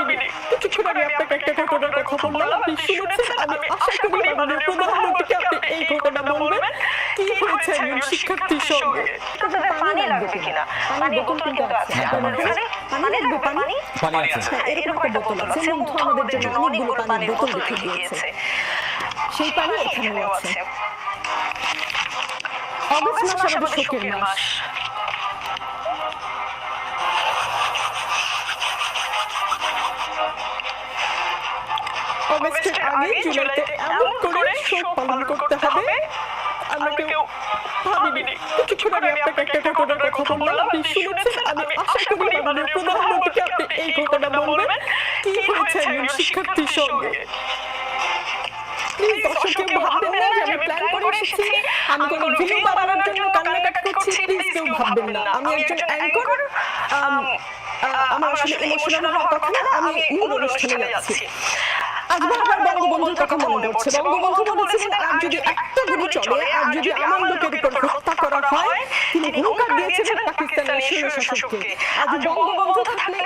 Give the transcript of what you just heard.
ভাবিনি কিছুক্ষণ আগে আপনাকে একটা ঘটনার কথা বললাম আপনি শুনেছেন? আমি আশা করি মাননীয় প্রধানমন্ত্রীকে আপনি এই ঘটনা বলবেন। কি হয়েছে? একজন শিক্ষার্থীর সঙ্গে। পানি লাগবে কিনা? পানির বোতল কিন্তু আছে। হ্যাঁ, আপনাদের আছে। ওখানে পানি পানি? আছে। হ্যাঁ, এরকম একটা বোতল আছে। মুগ্ধ আমাদের জন্য অনেকগুলো পানির বোতল রেখে দিয়েছে। সেই পানি এখানেও আছে। অগস্ট মাস আমাদের শোকের মাস। অগস্টের আগে জুলাইতে এমন করে শোক পালন করতে হবে। আমরা কেউ ভাবিনি। কিছুক্ষণ আগে আপনাকে একটা ঘটনার কথা বললাম আপনি শুনেছেন? আমি আশা করি মাননীয় প্রধানমন্ত্রীকে আপনি এই ঘটনা বলবেন। কি হয়েছে একজন শিক্ষার্থীর সঙ্গে? প্লিজ দর্শক কেউ ভাববেন না যে আমি প্ল্যান করে এসেছি। আমি কোনো ভিডিও বানানোর জন্য কান্নাকাটি করছি প্লিজ কেউ ভাববেন না। আমি একজন অ্যাঙ্কর আমার আসলে ইমোশনাল হওয়ার কথা না আমি মূল অনুষ্ঠানে যাচ্ছি আজ বারবার বঙ্গবন্ধুর কথা মনে পড়ছে। বঙ্গবন্ধু বলেছিলেন আর যদি একটা গুলি চলে আর যদি আমার লোকের উপর হত্যা করা হয় তিনি হুঙ্কার দিয়েছিলেন পাকিস্তানের স্বৈর শাসককে আজ বঙ্গবন্ধু থাকলে